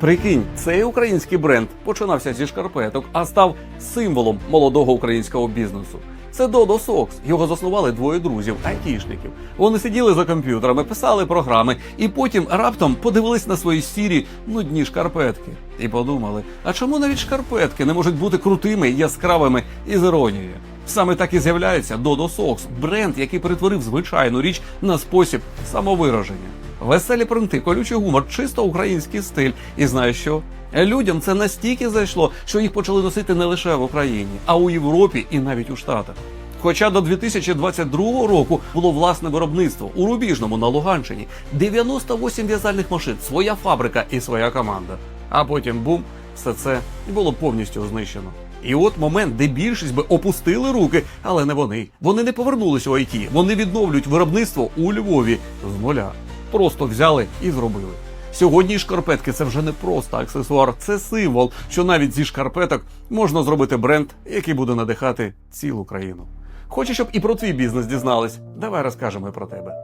Прикинь, цей український бренд починався зі шкарпеток, а став символом молодого українського бізнесу. Це Dodo Socks. Його заснували двоє друзів, айтішників. Вони сиділи за комп'ютерами, писали програми, і потім раптом подивились на свої сірі нудні шкарпетки і подумали: а чому навіть шкарпетки не можуть бути крутими, яскравими і з іронією? Саме так і з'являється Dodo Socks – бренд, який перетворив звичайну річ на спосіб самовираження. Веселі принти, колючий гумор, чисто український стиль. І знаєш що? Людям це настільки зайшло, що їх почали носити не лише в Україні, а у Європі і навіть у Штатах. Хоча до 2022 року було власне виробництво у Рубіжному на Луганщині 98 в'язальних машин, своя фабрика і своя команда. А потім бум, все це було повністю знищено. І от момент, де більшість би опустили руки, але не вони. Вони не повернулися у IT, вони відновлюють виробництво у Львові з нуля. Просто взяли і зробили. Сьогодні шкарпетки це вже не просто аксесуар, це символ, що навіть зі шкарпеток можна зробити бренд, який буде надихати цілу країну. Хочеш, щоб і про твій бізнес дізнались? Давай розкажемо про тебе.